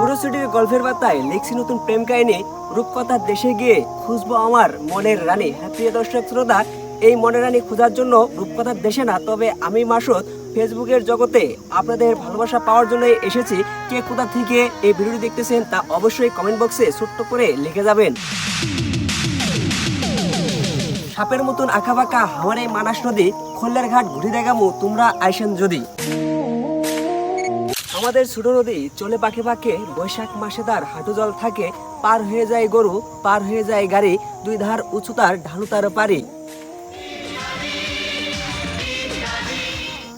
পুরো ছুটির গল্পের পাতায় লিখছি নতুন প্রেম কাহিনী। রূপকথার দেশে গিয়ে খুঁজবো আমার মনের রানী। হ্যাঁ প্রিয় দর্শক শ্রোতা, এই মনের রানী খোঁজার জন্য রূপকথার দেশে না, তবে আমি মাসুদ, ফেসবুকের জগতে আপনাদের ভালোবাসা পাওয়ার জন্য এসেছি। কে কোথা থেকে এই ভিডিওটি দেখতেছেন তা অবশ্যই কমেন্ট বক্সে ছোট্ট করে লিখে যাবেন। সাপের মতন আঁকা বাঁকা এই মানাস নদী, খোল্লার ঘাট ঘুরে দেখামু তোমরা আইসেন যদি। আমাদের ছোট নদী চলে পাকে পাকে বৈশাখ মাসে তার হাঁটু জল থাকে, পার হয়ে যায় গরু, পার হয়ে যায় গাড়ি, দুই ধার উঁচুতার ঢালুতার পারি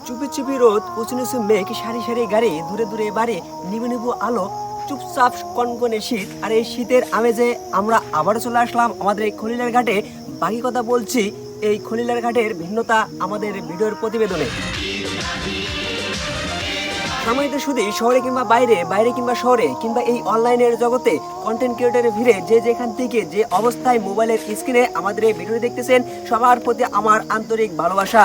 চুপি চুপি রোদ উঁচু নিচু মেঘ, সারি সারি গাড়ি, দূরে দূরে বাড়ি, নিবু নিবু আলো, চুপচাপ কনকনে শীত। আর এই শীতের আমেজে আমরা আবারও চলে আসলাম আমাদের এই খলিলের ঘাটে। বাকি কথা বলছি, এই খলিলের ঘাটের ভিন্নতা আমাদের ভিডিওর প্রতিবেদনে। সাময়িক শুধু শহরে কিংবা বাইরে বাইরে কিংবা শহরে কিংবা এই অনলাইনের জগতে কন্টেন্ট ক্রিয়েটরের ভিড়ে যে যেখান থেকে যে অবস্থায় মোবাইলের স্ক্রিনে আমাদের এই ভিডিও দেখতেছেন সবার প্রতি আমার আন্তরিক ভালোবাসা।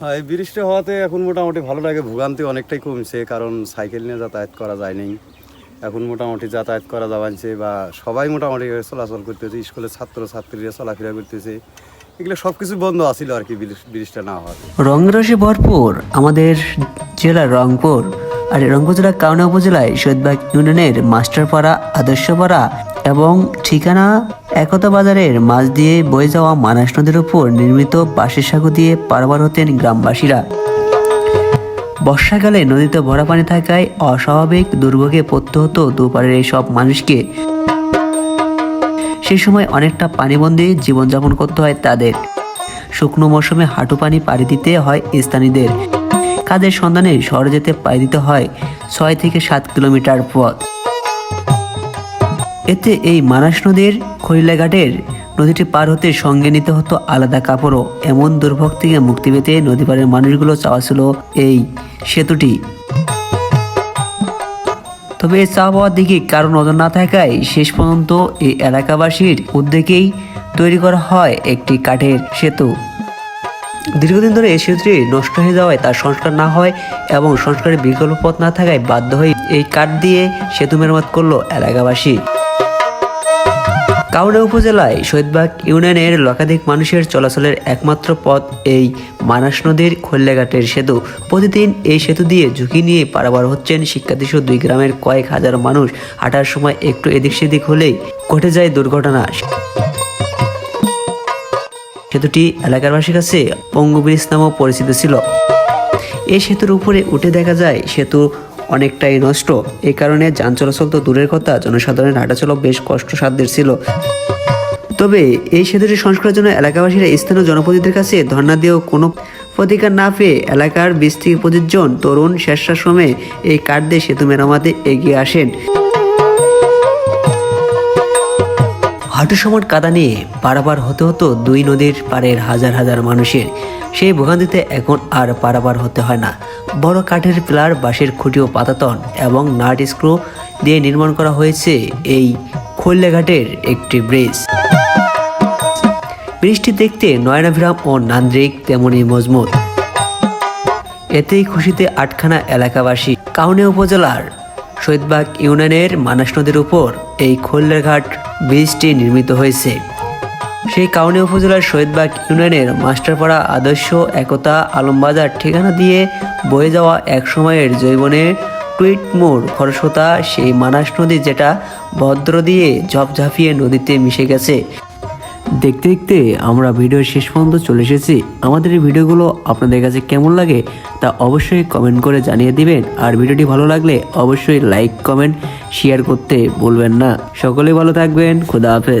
হ্যাঁ, এই বৃষ্টি হওয়াতে এখন মোটামুটি ভালো লাগে ভোগান্তি অনেকটাই কমছে কারণ সাইকেল নিয়ে যাতায়াত করা যায়নি এখন মোটামুটি যাতায়াত করা যাওয়াচ্ছে বা সবাই মোটামুটি চলাচল করতেছে স্কুলের ছাত্র ছাত্রীরা চলাফেরা করতেছে। এগুলো সব কিছু বন্ধ আছিল আর কি বৃষ্টিটা না হওয়ার। রংরসে ভরপুর আমাদের জেলা রংপুর। আর রংপুর জেলার কাউনা উপজেলায় শহীদবাগ ইউনিয়নের মাস্টারপাড়া, আদর্শপাড়া এবং ঠিকানা একতা বাজারের মাছ দিয়ে বয়ে যাওয়া মানাস নদীর উপর নির্মিত বাঁশের সাঁকো দিয়ে পারাবার হতেন গ্রামবাসীরা। বর্ষাকালে নদীতে ভরা পানি থাকায় অস্বাভাবিক দুর্ভোগে পড়তে হতো দুপারের এই সব মানুষকে। সেই সময় অনেকটা পানিবন্দী জীবনযাপন করতে হয় তাদের। শুকনো মৌসুমে হাঁটু পানি পাড়ি দিতে হয় স্থানীয়দের। কাজের সন্ধানে শহরে যেতে পাড়ি দিতে হয় ছয় থেকে সাত কিলোমিটার পথ। এতে এই মানাস নদীর খরিলাঘাটের নদীটি পার হতে সঙ্গে নিতে হতো আলাদা কাপড়ও। এমন দুর্ভোগ থেকে মুক্তি পেতে নদী পাড়ের মানুষগুলো চাওয়া ছিল এই সেতুটি। তবে এই চা পাওয়ার দিকে কারও নজর না থাকায় শেষ পর্যন্ত এই এলাকাবাসীর উদ্যোগেই তৈরি করা হয় একটি কাঠের সেতু। দীর্ঘদিন ধরে এই সেতুটি নষ্ট হয়ে যাওয়ায় তার সংস্কার না হয় এবং সংস্কারের বিকল্প পথ না থাকায় বাধ্য হয়ে এই কাঠ দিয়ে সেতু মেরামত করল এলাকাবাসী। কাউনা উপজেলায় শহীদবাগ ইউনিয়নের লক্ষাধিক মানুষের চলাচলের একমাত্র পথ এই মানাস নদীর খল্যাঘাটের সেতু। প্রতিদিন এই সেতু দিয়ে ঝুঁকি নিয়ে পারাবার হচ্ছেন শিক্ষার্থীসহ দুই গ্রামের কয়েক হাজার মানুষ। হাঁটার সময় একটু এদিক সেদিক হলেই ঘটে যায় দুর্ঘটনা। সেতুটি এলাকারবাসীর কাছে পঙ্গু ব্রিজ নামেও পরিচিত ছিল। এই সেতুর উপরে উঠে দেখা যায় সেতু অনেকটাই নষ্ট। এ কারণে যান চলাচল তো দূরের কথা, জনসাধারণের হাঁটাচলা বেশ কষ্টসাধ্যের ছিল। তবে এই সেতুটি সংস্কারের জন্য এলাকাবাসীরা স্থানীয় জনপ্রতিনিধিদের কাছে ধর্ণা দিয়েও কোনো প্রতিকার না পেয়ে এলাকার বিশ থেকে পঁচিশ জন তরুণ স্বেচ্ছাশ্রমে এই কাঠ দিয়ে সেতু মেরামতে এগিয়ে আসেন। হাঁটু সমান কাদা নিয়ে পারাপার হতে হতো দুই নদীর পাড়ের হাজার হাজার মানুষের। সেই ভোগান্তিতে এখন আর পারাপার হতে হয় না। বড় কাঠের পিলার, বাঁশের খুঁটি ও পাতাতন এবং নাট স্ক্রু দিয়ে নির্মাণ করা হয়েছে এই খৈল্যাঘাটের একটি ব্রিজ। ব্রিজটি দেখতে নয়নাভিরাম ও নান্দ্রিক তেমনই মজবুত। এতেই খুশিতে আটখানা এলাকাবাসী, কাউনে উপজেলার শহীদবাগ ইউনিয়নের মানাস নদীর উপর এই খোল্লারঘাট ব্রিজটি নির্মিত হয়েছে। সেই কাউনে উপজেলার শহীদবাগ ইউনিয়নের মাস্টারপাড়া আদর্শ একতা আলমবাজার ঠিকানা দিয়ে বয়ে যাওয়া এক সময়ের জৈবনের টুইট মোড় খরস্রোতা সেই মানাস নদী যেটা ভদ্র দিয়ে ঝপঝাপিয়ে নদীতে মিশে গেছে। দেখতে দেখতে আমরা ভিডিওর শেষ পর্যন্ত চলে এসেছি। আমাদের এই ভিডিওগুলো আপনাদের কাছে কেমন লাগে তা অবশ্যই কমেন্ট করে জানিয়ে দিবেন। আর ভিডিওটি ভালো লাগলে অবশ্যই লাইক কমেন্ট শেয়ার করতে ভুলবেন না। সকলে ভালো থাকবেন। খুদা হাফেজ।